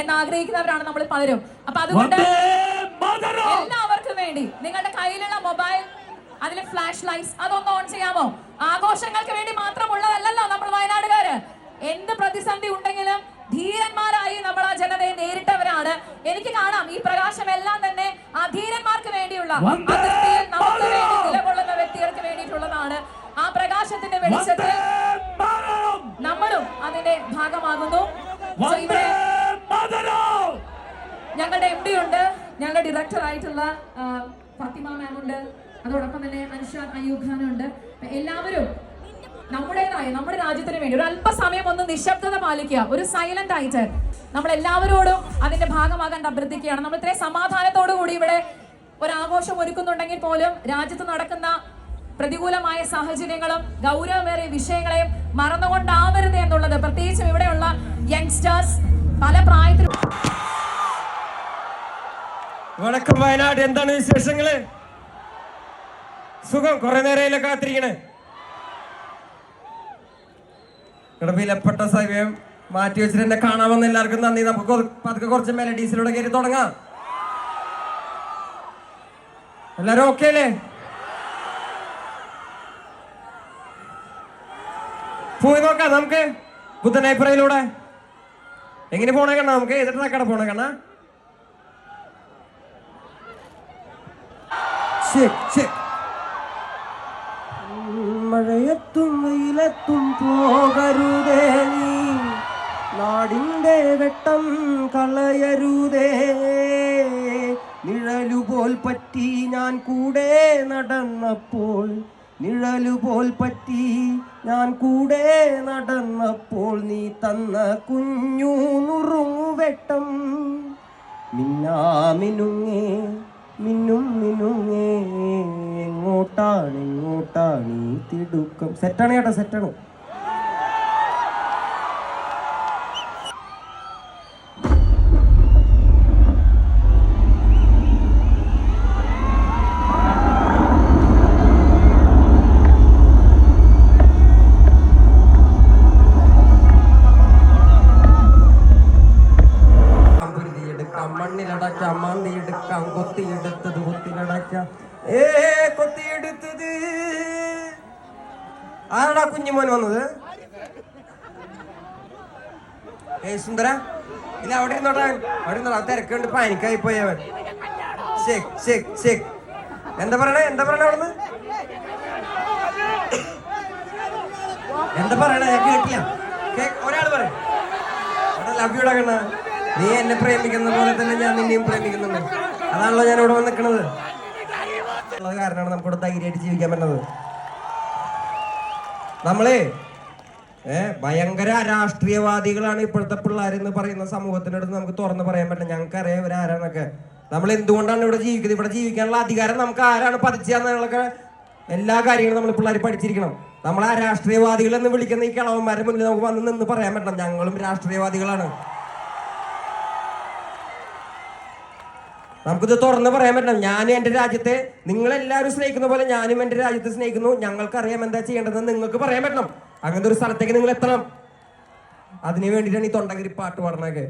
എന്ന് ആഗ്രഹിക്കുന്നവരാണ് നമ്മൾ പലരും. അപ്പൊ അതുകൊണ്ട് എല്ലാവർക്കും വേണ്ടി നിങ്ങളുടെ കയ്യിലുള്ള മൊബൈൽ അതിൽ ഫ്ലാഷ് ലൈറ്റ്സ് അതൊന്ന് ഓൺ ചെയ്യാമോ? ആഘോഷങ്ങൾക്ക് വേണ്ടി മാത്രമുള്ളതല്ലല്ലോ നമ്മൾ വയനാടുകാര്. എന്ത് പ്രതിസന്ധി ഉണ്ടെങ്കിലും ധീരന്മാരായി നമ്മൾ ആ ജനതയെ നേരിട്ടവരാണ്. എനിക്ക് കാണാം ഈ പ്രകാശം എല്ലാം തന്നെ ആ ധീരന്മാർക്ക് വേണ്ടിയുള്ള അതിർത്തിയിൽ നമുക്ക് വേണ്ടി! നിലകൊള്ളുന്ന വ്യക്തികൾക്ക് വേണ്ടിയിട്ടുള്ളതാണ്. ആ പ്രകാശത്തിന്റെ വെളിച്ചത്തിൽ നമ്മളും അതിന്റെ ഭാഗമാകുന്നു. ഇവിടെ ഞങ്ങളുടെ എം ഡി ഉണ്ട്. ഞങ്ങളുടെ ഡയറക്ടർ ആയിട്ടുള്ള ഫത്തിമ മാം ഉണ്ട്. അതോടൊപ്പം തന്നെ അൻഷാദ് അയ്യൂബ് ഖാനുണ്ട് എല്ലാവരും നമ്മുടേതായ നമ്മുടെ രാജ്യത്തിന് വേണ്ടി ഒരു അല്പസമയം ഒന്ന് നിശബ്ദത പാലിക്കുക. ഒരു സൈലന്റ് ആയിട്ട് നമ്മൾ എല്ലാവരോടും അതിന്റെ ഭാഗമാകാൻ അഭ്യർത്ഥിക്കുകയാണ്. നമ്മൾ ഇത്രയും സമാധാനത്തോടു കൂടി ഇവിടെ ഒരു ആഘോഷം ഒരുക്കുന്നുണ്ടെങ്കിൽ പോലും രാജ്യത്ത് നടക്കുന്ന പ്രതികൂലമായ സാഹചര്യങ്ങളും ഗൗരവമേറിയ വിഷയങ്ങളെയും മറന്നുകൊണ്ടാവരുത് എന്നുള്ളത് പ്രത്യേകിച്ചും ഇവിടെയുള്ള യങ്സ്റ്റേഴ്സ് പല പ്രായത്തിലും വണക്കം വയനാട് എന്താണ് വിശേഷങ്ങൾ? സുഖം കുറെ നേരയിലെ കാത്തിരിക്കണേ? ഇവിടെ വിലപ്പെട്ട സമയം മാറ്റി വെച്ചിട്ട് എന്നെ കാണാമെന്ന് എല്ലാവർക്കും നന്ദി. നമുക്ക് പതുക്കെ കുറച്ച് മെലഡീസിലൂടെ കയറി തുടങ്ങാം. എല്ലാരും ഓക്കെ അല്ലേ? പോയി നോക്കാം നമുക്ക്. ബുദ്ധനൈപ്പുറയിലൂടെ എങ്ങനെ പോണേ കണ്ണ? നമുക്ക് ഏതിട്ട് പോണേ കണ്ണ? മഴയത്തും വെയിലത്തും പോകരുതേ നീ. നാടിന്റെ വെട്ടം കളയരുതേ. നിഴലുപോൽ പറ്റി ഞാൻ കൂടെ നടന്നപ്പോൾ. നിഴലുപോൽ പറ്റി ഞാൻ കൂടെ നടന്നപ്പോൾ നീ തന്ന കുഞ്ഞു നുറുങ്ങുവെട്ടം മിന്നാമിനുങ്ങേ മിന്നും മിനുങ്ങേ എങ്ങോട്ടാണ് ഇങ്ങോട്ടാണ്. ഈ തിടുക്കം. സെറ്റാണ് ചേട്ടാ സെറ്റാണ് മണ്ണിലടക്കാം മന്തിയെടുക്കാം കൊത്തിയെടുത്തത് കൊത്തിലടക്കാം ഏ കൊത്തിയെടുത്തത്. ആരാടാ കുഞ്ഞുമോൻ വന്നത്? ഏ സുന്ദര ഇല്ല അവിടെ നടാൻ അവിടെ ഇരുന്നോടാ തിരക്കുണ്ട് പാനിക്കായി പോയവൻ. ശേഖ് ശേഖ് ശേഖ് എന്താ പറയണേ? എന്താ പറയണേ അവിടുന്ന്? എന്താ പറയണേ? കേട്ടില്ല. ഒരാൾ പറയും. ലവ് യുടാ കണ്ണ. നീ എന്നെ പ്രേമിക്കുന്ന പോലെ തന്നെ ഞാൻ നിന്നെയും പ്രേമിക്കുന്നുണ്ട്. അതാണല്ലോ ഞാൻ ഇവിടെ വന്ന് നിൽക്കുന്നത് നമുക്ക് കാരണമാണ് നമുക്കിവിടെ ധൈര്യമായിട്ട് ജീവിക്കാൻ പറ്റുന്നത്. നമ്മളെ ഭയങ്കര രാഷ്ട്രീയവാദികളാണ് ഇപ്പോഴത്തെ പിള്ളേരെന്ന് പറയുന്ന സമൂഹത്തിനടുത്ത് നമുക്ക് തുറന്ന് പറയാൻ പറ്റില്ല. ഞങ്ങൾക്ക് അറിയാം ഇവരാരാന്നൊക്കെ. നമ്മൾ എന്തുകൊണ്ടാണ് ഇവിടെ ജീവിക്കുന്നത്? ഇവിടെ ജീവിക്കാനുള്ള അധികാരം നമുക്ക് ആരാണ് പതിച്ചതെന്നുള്ളൊക്കെ എല്ലാ കാര്യങ്ങളും നമ്മൾ പിള്ളേർ പഠിച്ചിരിക്കണം. നമ്മൾ ആ രാഷ്ട്രീയവാദികൾ എന്ന് വിളിക്കുന്ന ഈ കിളവന്മാരുടെ മുന്നിൽ നമുക്ക് വന്ന് നിന്ന് പറയാൻ പറ്റണം ഞങ്ങളും രാഷ്ട്രീയവാദികളാണ്. നമുക്കിത് തുറന്ന് പറയാൻ പറ്റണം ഞാനും എന്റെ രാജ്യത്തെ നിങ്ങളെല്ലാവരും സ്നേഹിക്കുന്ന പോലെ ഞാനും എന്റെ രാജ്യത്തെ സ്നേഹിക്കുന്നു. ഞങ്ങൾക്കറിയാം എന്താ ചെയ്യേണ്ടതെന്ന് നിങ്ങൾക്ക് പറയാൻ പറ്റണം. അങ്ങനത്തെ ഒരു സ്ഥലത്തേക്ക് നിങ്ങൾ എത്തണം. അതിനു വേണ്ടിയിട്ടാണ് ഈ തൊണ്ടഗിരി പാട്ട് പാടണൊക്കെ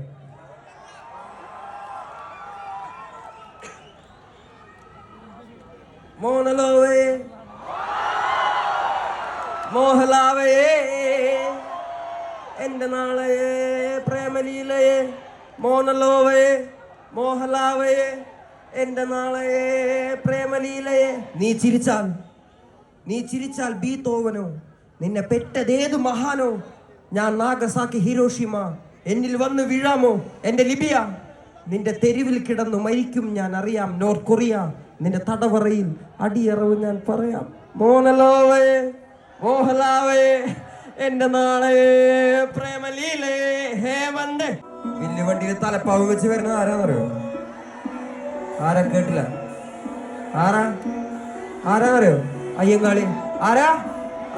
മോനലോവേ മോഹലാവേ എന്റെ നാളെയേ പ്രേമലീലയെ. മോനലോവയേ മോഹലാവയേ എന്റെ നാളയെ പ്രേമലീലയെ. നീ ചിരിച്ചാൽ നീ ചിരിച്ചാൽ ബീത്തോവനോ നിന്നെ പെറ്റതേത് മഹാനോ. ഞാൻ നാഗസാക്കി ഹിരോഷിമ. എന്നിൽ വന്ന് വീഴാമോ എന്റെ ലിബിയ? നിന്റെ തെരുവിൽ കിടന്നു മരിക്കും ഞാൻ അറിയാം നോർത്ത് കൊറിയ. നിന്റെ തടവറയിൽ അടിയറവ് ഞാൻ പറയാം. മോനലോവയെ മോഹലാവയെ എന്റെ നാളെ ഹേ ഹേമന്റെ വില്ല് വണ്ടിയിൽ തലപ്പാവ് വെച്ച് വരുന്നത് ആരാന്നറിയോ? ആരാ കേട്ടില്ല? ആരാ? ആരാന്നറിയോ? അയ്യങ്കാളി. ആരാ?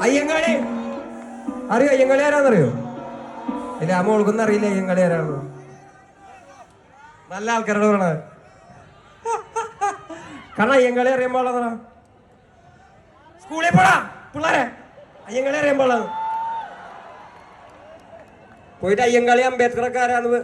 അയ്യങ്കാളി. അറിയോ അയ്യങ്കാളി ആരാന്നറിയോ? ഇല്ല ആ മോൾക്കൊന്നും അറിയില്ല അയ്യങ്കാളി ആരാണെന്ന് നല്ല ആൾക്കാരോട് പറയണത്. കാരണം അയ്യങ്കാളി അറിയാൻ പാടില്ല സ്കൂളിൽ പോടാ പിള്ളേരെ. അയ്യങ്കാളി അറിയാൻ പോയിട്ട് അയ്യങ്കാളി അംബേദ്കർ ഒക്കെ ആരാന്ന്